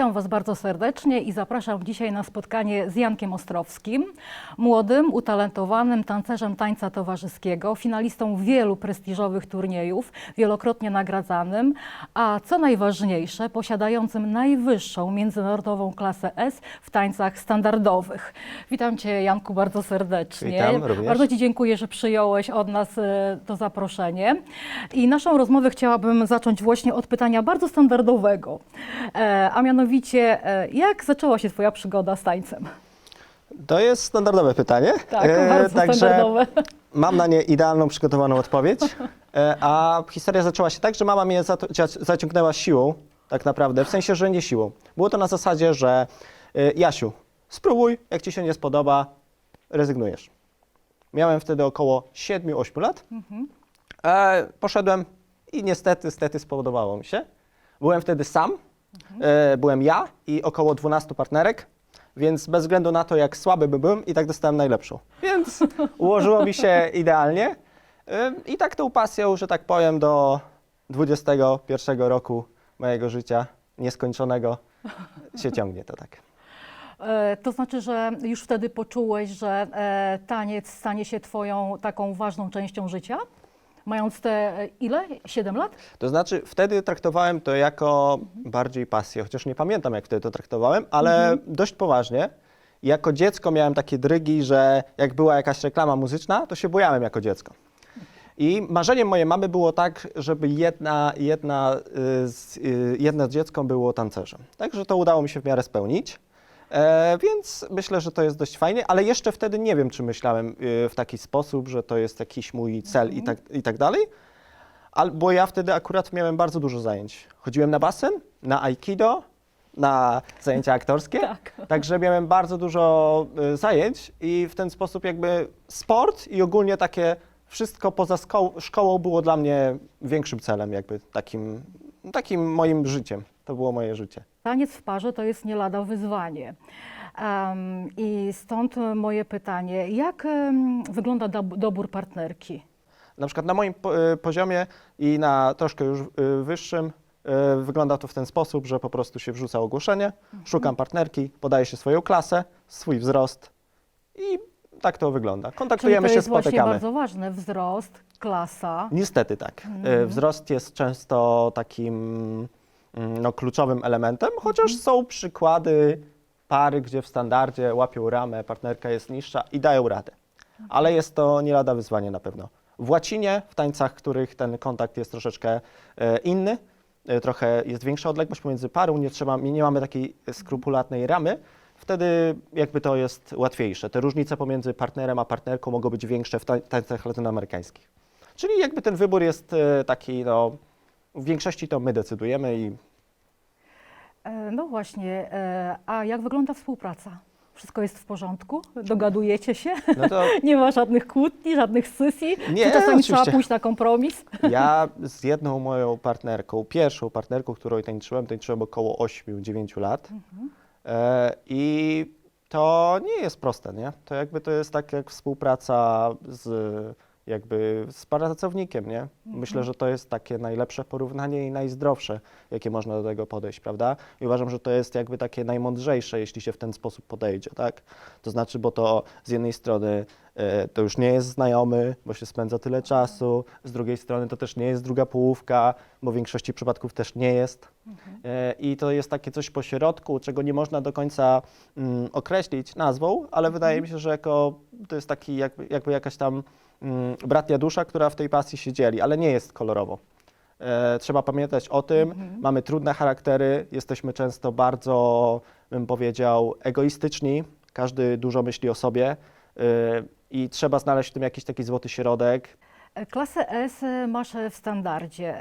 Witam Was bardzo serdecznie i zapraszam dzisiaj na spotkanie z Jankiem Ostrowskim, młodym, utalentowanym tancerzem tańca towarzyskiego, finalistą wielu prestiżowych turniejów, wielokrotnie nagradzanym, a co najważniejsze, posiadającym najwyższą międzynarodową klasę S w tańcach standardowych. Witam Cię, Janku, bardzo serdecznie. Witam również. Bardzo Ci dziękuję, że przyjąłeś od nas e, to zaproszenie. I naszą rozmowę chciałabym zacząć właśnie od pytania bardzo standardowego, e, a mianowicie, e, jak zaczęła się Twoja przygoda z tańcem? To jest standardowe pytanie. Tak, E, bardzo także standardowe. Mam na nie idealną przygotowaną odpowiedź. E, a historia zaczęła się tak, że mama mnie zaciągnęła siłą, tak naprawdę, w sensie, że nie siłą. Było to na zasadzie, że Jasiu, spróbuj, jak ci się nie spodoba, rezygnujesz. Miałem wtedy około 7-8 lat. E, poszedłem i niestety, niestety spodobało mi się. Byłem wtedy sam, e, byłem ja i około 12 partnerek, więc bez względu na to, jak słaby by byłem, i tak dostałem najlepszą. Więc ułożyło mi się idealnie. E, I tak tą pasją, że tak powiem, do 21 roku mojego życia nieskończonego się ciągnie to tak. E, To znaczy, że już wtedy poczułeś, że e, taniec stanie się Twoją taką ważną częścią życia? Mając te e, ile? 7 lat? To znaczy, wtedy traktowałem to jako bardziej pasję, chociaż nie pamiętam, jak wtedy to traktowałem, ale dość poważnie. Jako dziecko miałem takie drygi, że jak była jakaś reklama muzyczna, to się bujałem jako dziecko. I marzeniem mojej mamy było tak, żeby jedna, jedna, y, z, y, jedno dziecko było tancerzem. Także to udało mi się w miarę spełnić. E, więc myślę, że to jest dość fajnie, ale jeszcze wtedy nie wiem, czy myślałem y, w taki sposób, że to jest jakiś mój cel i, tak, i tak dalej. Al, bo ja wtedy akurat miałem bardzo dużo zajęć. Chodziłem na basen, na aikido, na zajęcia aktorskie. Tak. Także miałem bardzo dużo y, zajęć i w ten sposób jakby sport i ogólnie takie wszystko poza szkoł- szkołą było dla mnie większym celem, jakby takim, takim moim życiem. To było moje życie. Taniec w parze to jest nie lada wyzwanie. I stąd moje pytanie, jak wygląda dob- dobór partnerki? Na przykład na moim y, poziomie i na troszkę już y, wyższym y, wygląda to w ten sposób, że po prostu się wrzuca ogłoszenie, szukam partnerki, podaje się swoją klasę, swój wzrost i tak to wygląda. Czyli Kontaktujemy to się, jest właśnie spotykamy. bardzo ważne, wzrost, klasa. Niestety tak. Y, Wzrost jest często takim no, kluczowym elementem, chociaż są przykłady pary, gdzie w standardzie łapią ramę, partnerka jest niższa i dają radę. Ale jest to nie lada wyzwanie na pewno. W łacinie, w tańcach, których ten kontakt jest troszeczkę e, inny, e, trochę jest większa odległość pomiędzy parą, nie, trzeba, nie mamy takiej skrupulatnej ramy, wtedy jakby to jest łatwiejsze. Te różnice pomiędzy partnerem a partnerką mogą być większe w tań- tańcach latynoamerykańskich. Czyli jakby ten wybór jest e, taki, no, w większości to my decydujemy i E, No właśnie, e, a jak wygląda współpraca? Wszystko jest w porządku? Dogadujecie się? no to Nie ma żadnych kłótni, żadnych sesji? Nie, Czy czasami trzeba oczywiście. pójść na kompromis? ja z jedną moją partnerką, pierwszą partnerką, którą tańczyłem, tańczyłem około 8-9 lat e, i to nie jest proste, nie? To jakby to jest tak jak współpraca z jakby z pracownikiem, nie? Myślę, że to jest takie najlepsze porównanie i najzdrowsze, jakie można do tego podejść, prawda? I uważam, że to jest jakby takie najmądrzejsze, jeśli się w ten sposób podejdzie, tak? To znaczy, bo to z jednej strony e, to już nie jest znajomy, bo się spędza tyle czasu, z drugiej strony to też nie jest druga połówka, bo w większości przypadków też nie jest. E, I to jest takie coś po środku, czego nie można do końca mm, określić nazwą, ale wydaje mi się, że jako, to jest taki jakby, jakby jakaś tam bratnia dusza, która w tej pasji się dzieli, ale nie jest kolorowo. E, trzeba pamiętać o tym, mamy trudne charaktery, jesteśmy często bardzo, bym powiedział, egoistyczni, każdy dużo myśli o sobie e, i trzeba znaleźć w tym jakiś taki złoty środek. E, Klasę S masz w standardzie.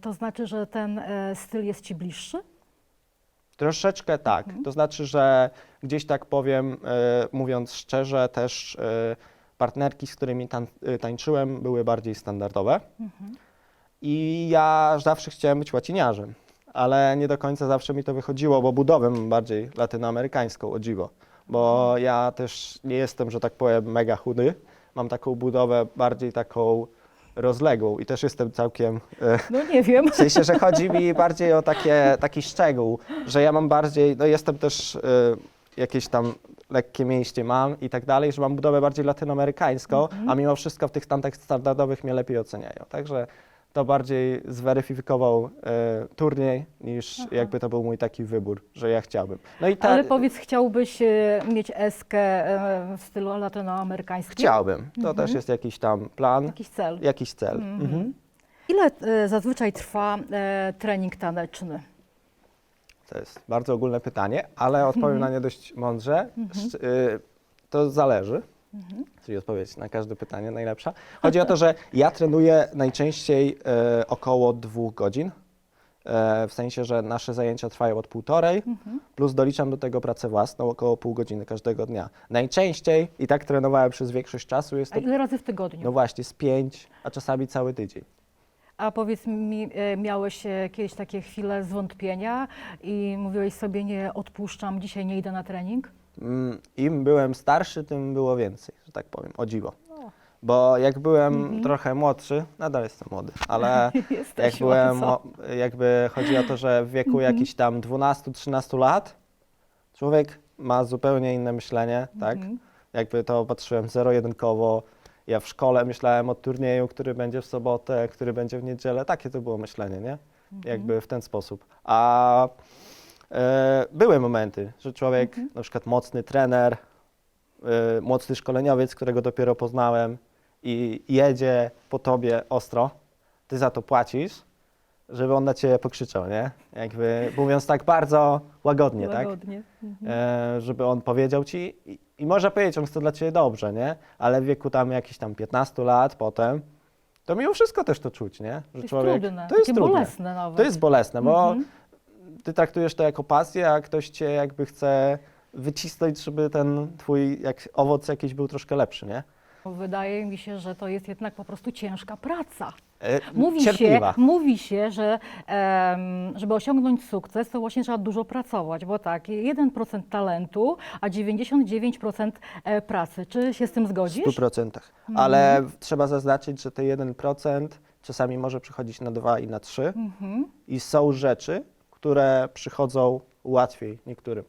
To znaczy, że ten styl jest Ci bliższy? Troszeczkę tak. To znaczy, że gdzieś tak powiem, mówiąc szczerze, też partnerki, z którymi tań, e, tańczyłem, były bardziej standardowe. I ja zawsze chciałem być łaciniarzem, ale nie do końca zawsze mi to wychodziło, bo budowę mam bardziej latynoamerykańską, o dziwo. Bo ja też nie jestem, że tak powiem, mega chudy. Mam taką budowę bardziej taką rozległą i też jestem całkiem... e, No nie wiem. W sensie, że chodzi mi bardziej o takie, taki szczegół, że ja mam bardziej, no jestem też y, jakieś tam lekkie mięśnie mam i tak dalej, że mam budowę bardziej latynoamerykańską, a mimo wszystko w tych standach standardowych mnie lepiej oceniają. Także to bardziej zweryfikował y, turniej niż jakby to był mój taki wybór, że ja chciałbym. No i ta, Ale powiedz, chciałbyś e, mieć eskę e, w stylu latynoamerykańskim? chciałbym. To też jest jakiś tam plan, Jakiś cel. jakiś cel. Mhm. Ile e, zazwyczaj trwa e, trening taneczny? To jest bardzo ogólne pytanie, ale odpowiem na nie dość mądrze. Szcz- y, To zależy. Czyli odpowiedź na każde pytanie najlepsza. Chodzi o to, że ja trenuję najczęściej e, około dwóch godzin. E, w sensie, że nasze zajęcia trwają od półtorej, plus doliczam do tego pracę własną około pół godziny każdego dnia. Najczęściej, i tak trenowałem przez większość czasu, jest A to ile razy w tygodniu? no właśnie z pięć, a czasami cały tydzień. A powiedz mi, e, miałeś e, kiedyś takie chwile zwątpienia i mówiłeś sobie, nie odpuszczam, dzisiaj nie idę na trening? Mm, Im byłem starszy, tym było więcej, że tak powiem, o dziwo. Bo jak byłem trochę młodszy, nadal jestem młody, ale jak byłem, jakby chodzi o to, że w wieku jakichś tam 12-13 lat, człowiek ma zupełnie inne myślenie, tak? Jakby to patrzyłem zero-jedynkowo. Ja w szkole myślałem o turnieju, który będzie w sobotę, który będzie w niedzielę. Takie to było myślenie, nie? Jakby w ten sposób. A e, były momenty, że człowiek, na przykład mocny trener, e, mocny szkoleniowiec, którego dopiero poznałem i jedzie po tobie ostro, ty za to płacisz, żeby on na ciebie pokrzyczał, nie? Jakby mówiąc tak bardzo łagodnie, tak? Łagodnie. e, żeby on powiedział ci i, i może powiedzieć, on chce dla ciebie dobrze, nie? Ale w wieku tam jakichś tam 15 lat potem, to mimo wszystko też to czuć, nie? Że To jest trudne, to jest takie trudne. bolesne nawet. To jest bolesne, bo Mhm. ty traktujesz to jako pasję, a ktoś cię jakby chce wycisnąć, żeby ten twój jak, owoc jakiś był troszkę lepszy, nie? Wydaje mi się, że to jest jednak po prostu ciężka praca. E, Mówi cierpliwa. się, mówi się, że em, żeby osiągnąć sukces, to właśnie trzeba dużo pracować, bo tak, 1% talentu, a 99% e, pracy. Czy się z tym W zgodzisz? 100%. Ale trzeba zaznaczyć, że te 1% czasami może przychodzić na 2 i na 3. Mhm. I są rzeczy, które przychodzą łatwiej niektórym.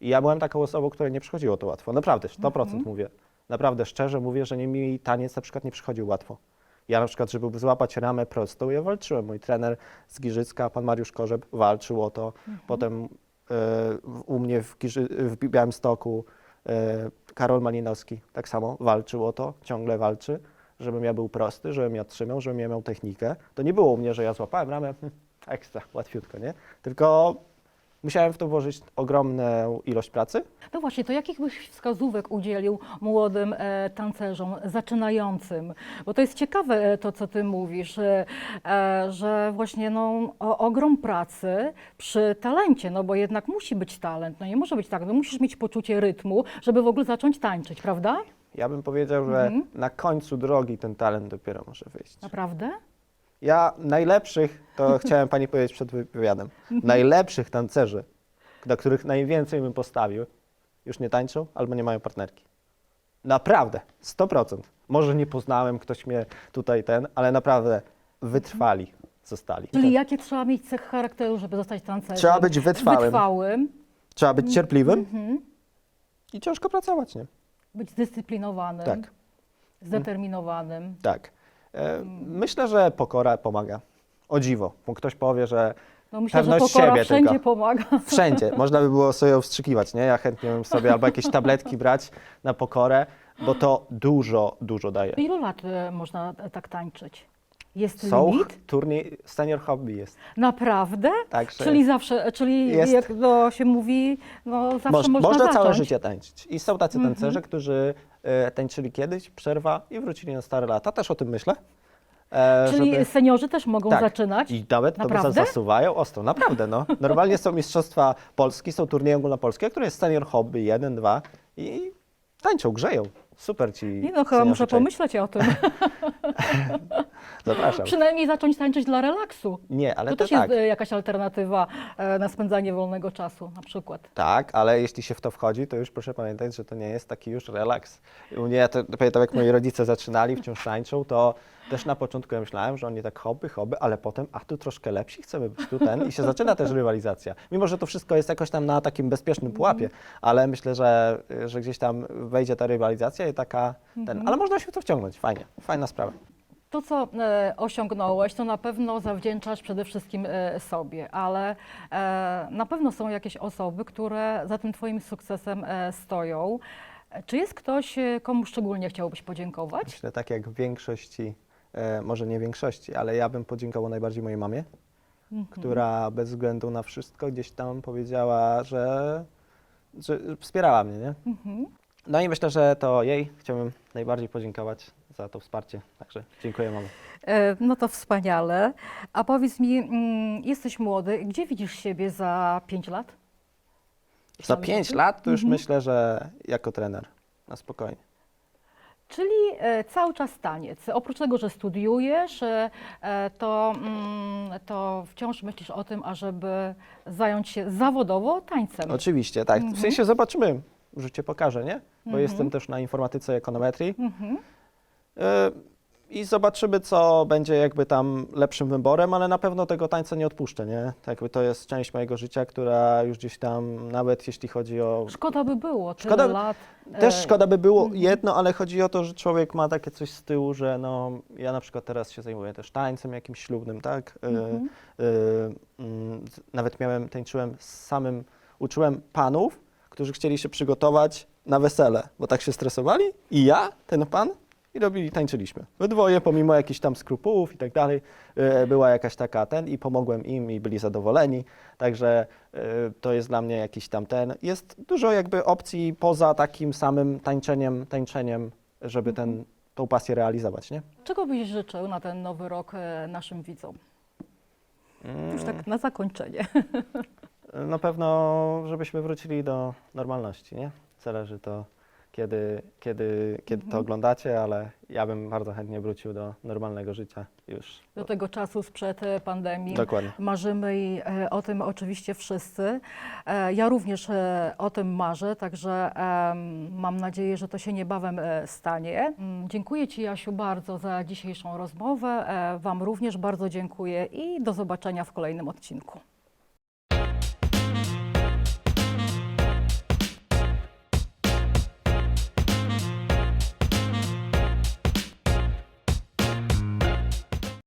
I ja byłem taką osobą, której nie przychodziło to łatwo. Naprawdę, 100% mówię. Naprawdę szczerze mówię, że nie mi taniec na przykład nie przychodził łatwo. Ja na przykład, żeby złapać ramę prostą, ja walczyłem. Mój trener z Giżycka, pan Mariusz Korzeb, walczył o to. Potem e, w- u mnie w, Giży, w Białymstoku e, Karol Malinowski tak samo walczył o to, ciągle walczy, żebym ja był prosty, żebym ja trzymał, żebym ja miał technikę. To nie było u mnie, że ja złapałem ramę, ekstra, łatwiutko, nie? Tylko musiałem w to włożyć ogromną ilość pracy. No właśnie, to jakich byś wskazówek udzielił młodym e, tancerzom, zaczynającym? Bo to jest ciekawe e, to, co ty mówisz, e, e, że właśnie no, o, ogrom pracy przy talencie, no bo jednak musi być talent, no nie może być tak, no musisz mieć poczucie rytmu, żeby w ogóle zacząć tańczyć, prawda? Ja bym powiedział, że na końcu drogi ten talent dopiero może wyjść. Naprawdę? Ja najlepszych, to chciałem pani powiedzieć przed wywiadem, najlepszych tancerzy, na których najwięcej bym postawił, już nie tańczą albo nie mają partnerki. Naprawdę, 100%. Może nie poznałem, ktoś mnie tutaj ten, ale naprawdę wytrwali zostali. Czyli jakie trzeba mieć cech charakteru, żeby zostać tancerzem? Trzeba być wytrwałym. Wytrwałym, Trzeba być cierpliwym i ciężko pracować, nie? być zdyscyplinowanym, Tak. zdeterminowanym. Tak. E, myślę, że pokora pomaga. O dziwo, bo ktoś powie, że No myślę, że Pewność pokora siebie wszędzie tylko. pomaga. Wszędzie. Można by było sobie wstrzykiwać, nie? Ja chętnie bym sobie albo jakieś tabletki brać na pokorę, bo to dużo, dużo daje. Ilu lat e, można e, tak tańczyć? Jest Są limit? turniej, senior hobby jest. Naprawdę? Także Czyli zawsze, czyli Jest. jak to się mówi, no zawsze moż, można, można zacząć. Mhm. całe życie tańczyć. I są tacy tancerze, którzy tańczyli kiedyś, przerwa i wrócili na stare lata. Też o tym myślę. E, Czyli żeby- seniorzy też mogą Tak. zaczynać? I nawet to zasuwają ostro, naprawdę no. Normalnie są mistrzostwa Polski, są turnieje ogólnopolskie, które jest senior hobby, jeden, dwa i tańczą, grzeją. Super ci Nie no, chyba muszę cześć. pomyśleć o tym. Zapraszam. Przynajmniej zacząć tańczyć dla relaksu. Nie, ale to to, też tak. jest jakaś alternatywa e, na spędzanie wolnego czasu na przykład. Tak, ale jeśli się w to wchodzi, to już proszę pamiętać, że to nie jest taki już relaks. U mnie, to, to pamiętam jak moi rodzice zaczynali, wciąż tańczą, to też na początku ja myślałem, że oni tak hobby, hobby, ale potem, a tu troszkę lepsi, chcemy być tu ten i się zaczyna też rywalizacja. Mimo, że to wszystko jest jakoś tam na takim bezpiecznym pułapie, ale myślę, że, że gdzieś tam wejdzie ta rywalizacja i taka, ten, ale można się w to wciągnąć, fajnie, fajna sprawa. To, co e, osiągnąłeś, to na pewno zawdzięczasz przede wszystkim e, sobie, ale e, na pewno są jakieś osoby, które za tym Twoim sukcesem e, stoją. Czy jest ktoś, e, komu szczególnie chciałbyś podziękować? Myślę tak jak w większości, e, może nie większości, ale ja bym podziękował najbardziej mojej mamie, która bez względu na wszystko gdzieś tam powiedziała, że, że wspierała mnie, nie? Mhm. No i myślę, że to jej chciałbym najbardziej podziękować za to wsparcie. Także dziękuję mamo. E, No to wspaniale. A powiedz mi, mm, jesteś młody, gdzie widzisz siebie za 5 lat? Za pięć lat to już Mhm. myślę, że jako trener. Na spokojnie. Czyli e, cały czas taniec. Oprócz tego, że studiujesz, e, e, to, mm, to wciąż myślisz o tym, ażeby zająć się zawodowo tańcem. Oczywiście, tak. W Mhm. sensie zobaczymy. Życie pokaże, nie? Bo Mhm. jestem też na informatyce i ekonometrii. Mhm. E, I zobaczymy, co będzie jakby tam lepszym wyborem, ale na pewno tego tańca nie odpuszczę, nie? Tak jakby to jest część mojego życia, która już gdzieś tam, nawet jeśli chodzi o... Szkoda by było, tyle Szkoda- lat. Też e, szkoda by było mhm. jedno, ale chodzi o to, że człowiek ma takie coś z tyłu, że no, ja na przykład teraz się zajmuję też tańcem jakimś ślubnym, tak? E, Mhm. e, mm, z- nawet miałem, tańczyłem z samym, uczyłem panów, którzy chcieli się przygotować na wesele, bo tak się stresowali i ja, ten pan, i robili, tańczyliśmy. We dwoje, pomimo jakichś tam skrupułów i tak dalej, e, była jakaś taka ten i pomogłem im i byli zadowoleni, także e, to jest dla mnie jakiś tam ten. Jest dużo jakby opcji poza takim samym tańczeniem, tańczeniem, żeby ten, tą pasję realizować, nie? Czego byś życzył na ten nowy rok e, naszym widzom? Już tak na zakończenie. Na pewno, żebyśmy wrócili do normalności, nie? Zależy to, kiedy, kiedy, kiedy to Mhm. oglądacie, ale ja bym bardzo chętnie wrócił do normalnego życia już. Do tego czasu sprzed e, pandemii. Dokładnie. Marzymy i e, o tym oczywiście wszyscy. E, Ja również e, o tym marzę, także em, mam nadzieję, że to się niebawem e, stanie. Mm, Dziękuję Ci, Jasiu, bardzo za dzisiejszą rozmowę. E, Wam również bardzo dziękuję i do zobaczenia w kolejnym odcinku.